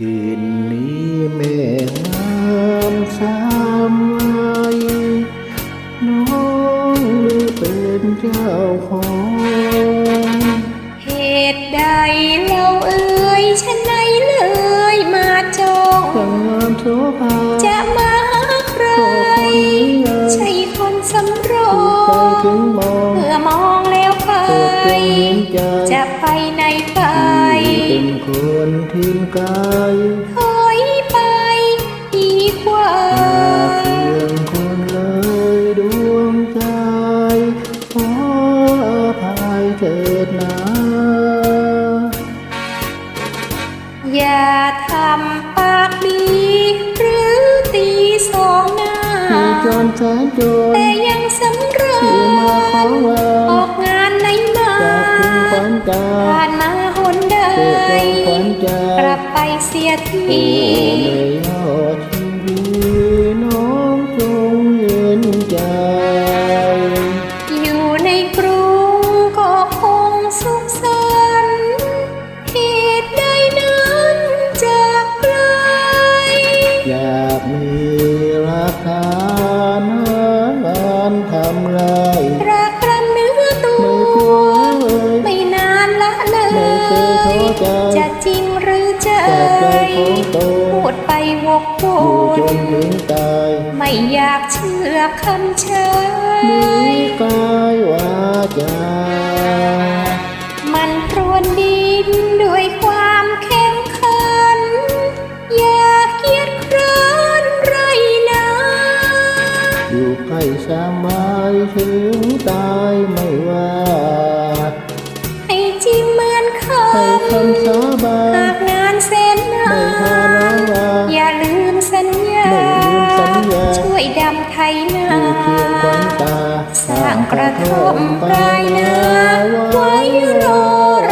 หินนี้แม่งามสามไยน้องเป็นเจ้าของเหตุใดเราเอ่ยฉันไหนเลยมาจองตามโสภาจะมาใคร ใช่คนสำรองเมื่อมองแล้วไป จะไปไหนไป เป็นคนทิ้งกายถอยไปดีกว่าเพียงคนเลยดวงใจขออภัยเถิดนะอย่าทำปากดีหรือตีสองหน้าที่จนแสนจนแต่ยังสำเริที่มาขอญวาออกงานไหนมา เสียทีโอ้ไม่ยอดชีวิตน้องจงเย็นใจ วกวอยู่จนนถึงตายไม่อยากเชื่อคำเชมียกายวาจามันพรวนดินด้วยความแข็งขัน อย่าเกียจคร้านไรนาอยู่ใกล้สมัยถึงตายไม่ว่าให้จริงเหมือนคให้คำสาบาำหานกงาน นาอยู่เคียงขวัญตาสร้างกระทงปลายนาไว้รอ